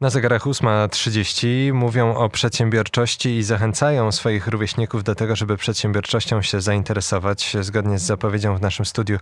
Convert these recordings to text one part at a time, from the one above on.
Na zegarach 8.30 mówią o przedsiębiorczości i zachęcają swoich rówieśników do tego, żeby przedsiębiorczością się zainteresować. Zgodnie z zapowiedzią w naszym studiu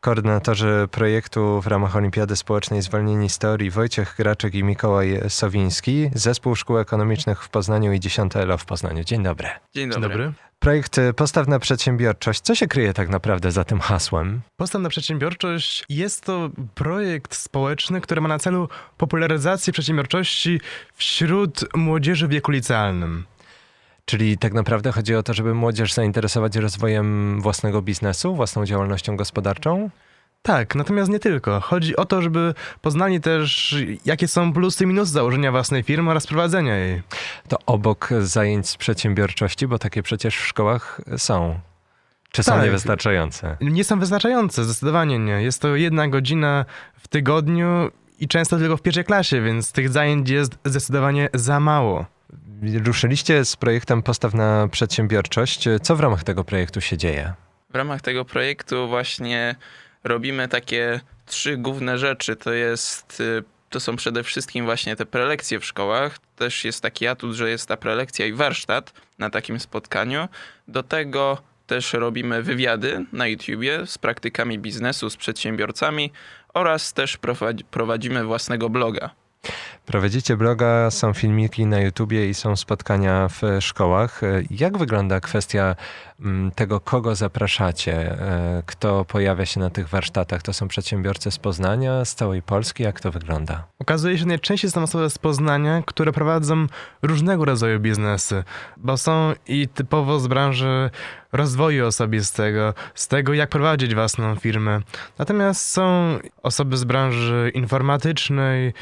koordynatorzy projektu w ramach Olimpiady Społecznej Zwolnieni z Teorii Wojciech Graczek i Mikołaj Sowiński, Zespół Szkół Ekonomicznych w Poznaniu i 10 ELO w Poznaniu. Dzień dobry. Dzień Dzień dobry. Projekt Postaw na Przedsiębiorczość. Co się kryje tak naprawdę za tym hasłem? Postaw na przedsiębiorczość jest to projekt społeczny, który ma na celu popularyzację przedsiębiorczości wśród młodzieży w wieku licealnym. Czyli tak naprawdę chodzi o to, żeby młodzież zainteresować rozwojem własnego biznesu, własną działalnością gospodarczą? Tak, natomiast nie tylko. Chodzi o to, żeby poznali też, jakie są plusy i minusy założenia własnej firmy oraz prowadzenia jej. To obok zajęć z przedsiębiorczości, bo takie przecież w szkołach są. Czy są Tak. niewystarczające? Nie są wystarczające, zdecydowanie nie. Jest to jedna godzina w tygodniu i często tylko w pierwszej klasie, więc tych zajęć jest zdecydowanie za mało. Ruszyliście z projektem Postaw na Przedsiębiorczość. Co w ramach tego projektu się dzieje? W ramach tego projektu właśnie robimy takie trzy główne rzeczy. To jest, y, to są przede wszystkim właśnie te prelekcje w szkołach. Też jest taki atut, że jest ta prelekcja i warsztat na takim spotkaniu. Do tego też robimy wywiady na YouTubie z praktykami biznesu, z przedsiębiorcami oraz też prowadzi- prowadzimy własnego bloga. Prowadzicie bloga, są filmiki na YouTubie i są spotkania w szkołach. Jak wygląda kwestia mm, tego, kogo zapraszacie? E, Kto pojawia się na tych warsztatach? To są przedsiębiorcy z Poznania, z całej Polski? Jak to wygląda? Okazuje się, że najczęściej są osoby z Poznania, które prowadzą różnego rodzaju biznesy, bo są i typowo z branży rozwoju osobistego, z tego jak prowadzić własną firmę. Natomiast są osoby z branży informatycznej,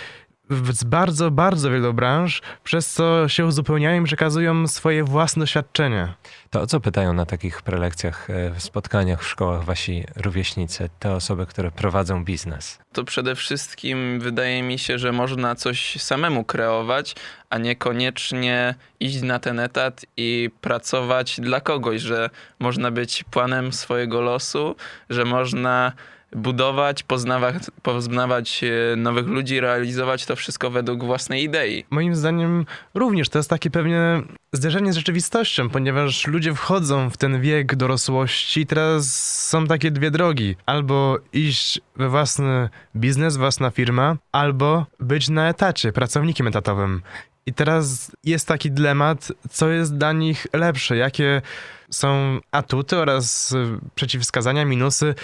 z bardzo, bardzo wielu branż, przez co się uzupełniają i przekazują swoje własne doświadczenia. To o co pytają na takich prelekcjach, e, w spotkaniach w szkołach wasi rówieśnicy, te osoby, które prowadzą biznes? to przede wszystkim wydaje mi się, że można coś samemu kreować, a niekoniecznie iść na ten etat i pracować dla kogoś, że można być panem swojego losu, że można budować, poznawać, poznawać e, nowych ludzi, realizować to wszystko według własnej idei. Moim zdaniem również to jest takie pewnie zderzenie z rzeczywistością, ponieważ ludzie wchodzą w ten wiek dorosłości i teraz są takie dwie drogi. Albo iść we własny biznes, własna firma, albo być na etacie, pracownikiem etatowym. I teraz jest taki dylemat, co jest dla nich lepsze, jakie są atuty oraz przeciwwskazania, minusy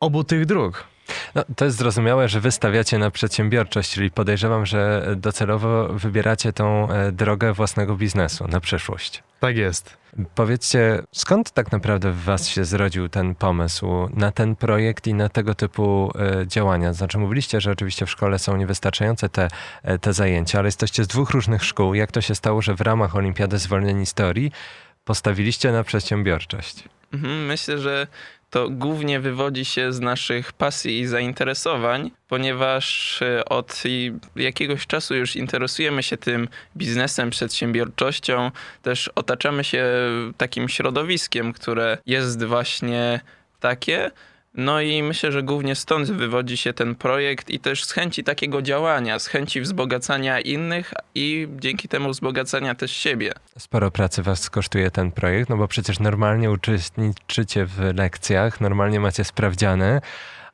obu tych dróg. No, to jest zrozumiałe, że wy stawiacie na przedsiębiorczość, czyli podejrzewam, że docelowo wybieracie tą e, drogę własnego biznesu na przyszłość. Tak jest. Powiedzcie, skąd tak naprawdę w was się zrodził ten pomysł na ten projekt i na tego typu e, działania? Znaczy mówiliście, że oczywiście w szkole są niewystarczające te, e, te zajęcia, ale jesteście z dwóch różnych szkół. Jak to się stało, że w ramach Olimpiady Zwolnieni z Teorii postawiliście na przedsiębiorczość? Mhm, Myślę, że to głównie wywodzi się z naszych pasji i zainteresowań, ponieważ e, od jakiegoś czasu już interesujemy się tym biznesem, przedsiębiorczością, też otaczamy się takim środowiskiem, które jest właśnie takie. No i myślę, że głównie stąd wywodzi się ten projekt i też z chęci takiego działania, z chęci wzbogacania innych i dzięki temu wzbogacania też siebie. Sporo pracy was kosztuje ten projekt, no bo przecież normalnie uczestniczycie w lekcjach, normalnie macie sprawdziane,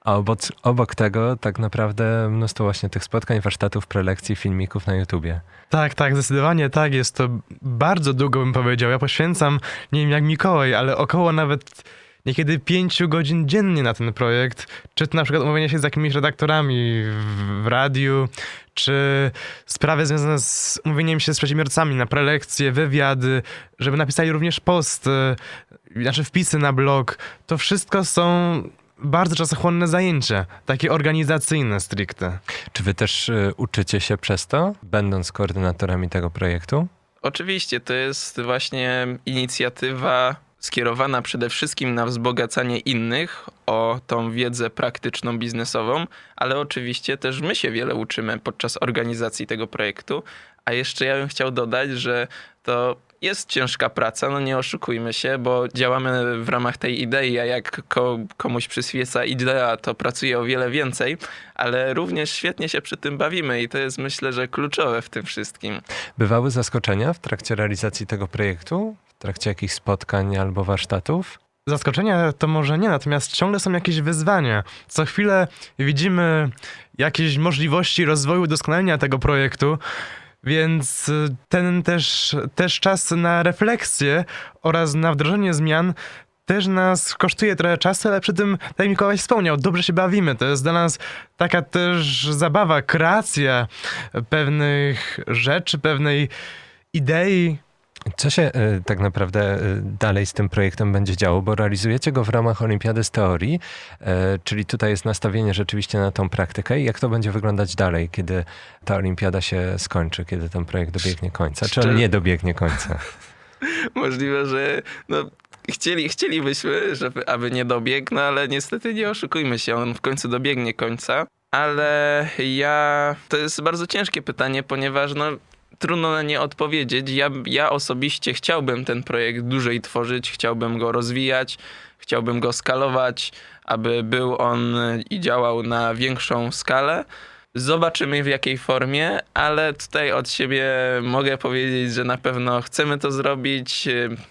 a obok, obok tego tak naprawdę mnóstwo właśnie tych spotkań, warsztatów, prelekcji, filmików na YouTubie. Tak, tak, zdecydowanie tak. Jest to bardzo długo, bym powiedział. Ja poświęcam, nie wiem jak Mikołaj, ale około nawet niekiedy pięciu godzin dziennie na ten projekt. Czy to na przykład umówienie się z jakimiś redaktorami w, w radiu, czy sprawy związane z umówieniem się z przedsiębiorcami na prelekcje, wywiady, żeby napisali również posty, znaczy wpisy na blog. To wszystko są bardzo czasochłonne zajęcia, takie organizacyjne stricte. Czy wy też y, uczycie się przez to, będąc koordynatorami tego projektu? Oczywiście, to jest właśnie inicjatywa skierowana przede wszystkim na wzbogacanie innych o tą wiedzę praktyczną, biznesową, ale oczywiście też my się wiele uczymy podczas organizacji tego projektu. A jeszcze ja bym chciał dodać, że to jest ciężka praca, no nie oszukujmy się, bo działamy w ramach tej idei, a jak ko- komuś przyświeca idea, to pracuje o wiele więcej, ale również świetnie się przy tym bawimy i to jest myślę, że kluczowe w tym wszystkim. Bywały zaskoczenia w trakcie realizacji tego projektu? W trakcie jakichś spotkań albo warsztatów? Zaskoczenia to może nie, natomiast ciągle są jakieś wyzwania. Co chwilę widzimy jakieś możliwości rozwoju, doskonalenia tego projektu, więc y, ten też, też czas na refleksję oraz na wdrożenie zmian też nas kosztuje trochę czasu, ale przy tym, tak jak Mikołaj wspomniał, dobrze się bawimy. To jest dla nas taka też zabawa, kreacja pewnych rzeczy, pewnej idei, Co się y, tak naprawdę y, dalej z tym projektem będzie działo? Bo realizujecie go w ramach Olimpiady z teorii, y, czyli tutaj jest nastawienie rzeczywiście na tą praktykę. I jak to będzie wyglądać dalej, kiedy ta olimpiada się skończy, kiedy ten projekt dobiegnie końca? Czy on nie dobiegnie końca? Możliwe, że no, chcieli, chcielibyśmy, żeby, aby nie dobiegł, no ale niestety nie oszukujmy się, on w końcu dobiegnie końca. Ale ja. To jest bardzo ciężkie pytanie, ponieważ no, trudno na nie odpowiedzieć. Ja, ja osobiście chciałbym ten projekt dłużej tworzyć, chciałbym go rozwijać, chciałbym go skalować, aby był on i działał na większą skalę. Zobaczymy w jakiej formie, ale tutaj od siebie mogę powiedzieć, że na pewno chcemy to zrobić.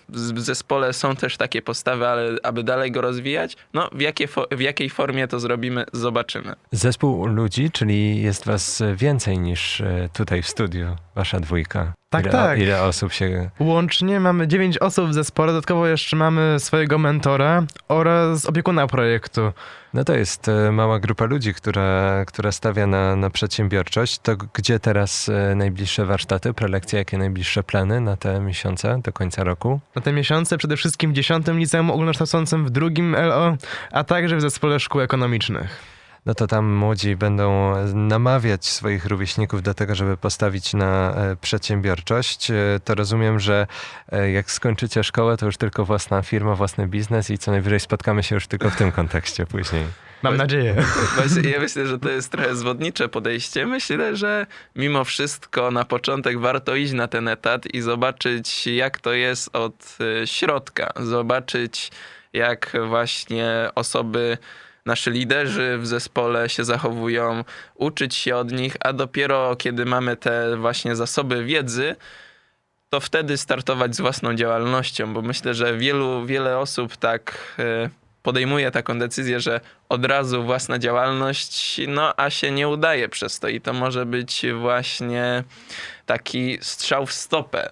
W zespole są też takie postawy, ale aby dalej go rozwijać, no w, jakie w jakiej formie to zrobimy, zobaczymy. Zespół ludzi, czyli jest was więcej niż y, tutaj w studiu, wasza dwójka. Tak, ile, tak. Ile osób się... Łącznie mamy 9 osób w zespole, dodatkowo jeszcze mamy swojego mentora oraz opiekuna projektu. No to jest y, mała grupa ludzi, która, która stawia na, na przedsiębiorczość. To gdzie teraz y, najbliższe warsztaty, prelekcje, jakie najbliższe plany na te miesiące do końca roku? Na te miesiące przede wszystkim w 10 liceum ogólnokształcącym, w drugim LO, a także w zespole szkół ekonomicznych. No to tam młodzi będą namawiać swoich rówieśników do tego, żeby postawić na e, przedsiębiorczość. E, To rozumiem, że e, jak skończycie szkołę, to już tylko własna firma, własny biznes i co najwyżej spotkamy się już tylko w tym kontekście później. Mam nadzieję. Właśnie ja myślę, że to jest trochę zwodnicze podejście. Myślę, że mimo wszystko na początek warto iść na ten etat i zobaczyć, jak to jest od środka. Zobaczyć, jak właśnie osoby, nasi liderzy w zespole się zachowują, uczyć się od nich, a dopiero kiedy mamy te właśnie zasoby wiedzy, to wtedy startować z własną działalnością, bo myślę, że wielu, wiele osób tak y, podejmuje taką decyzję, że od razu własna działalność, no a się nie udaje przez to i to może być właśnie taki strzał w stopę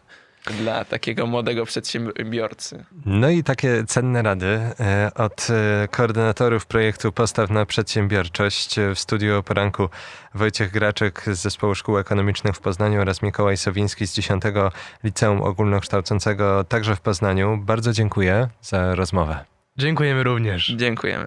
dla takiego młodego przedsiębiorcy. No i takie cenne rady e, od e, koordynatorów projektu Postaw na Przedsiębiorczość w studiu o poranku Wojciech Graczek z Zespołu Szkół Ekonomicznych w Poznaniu oraz Mikołaj Sowiński z 10 Liceum Ogólnokształcącego także w Poznaniu. Bardzo dziękuję za rozmowę. Dziękujemy również. Dziękujemy.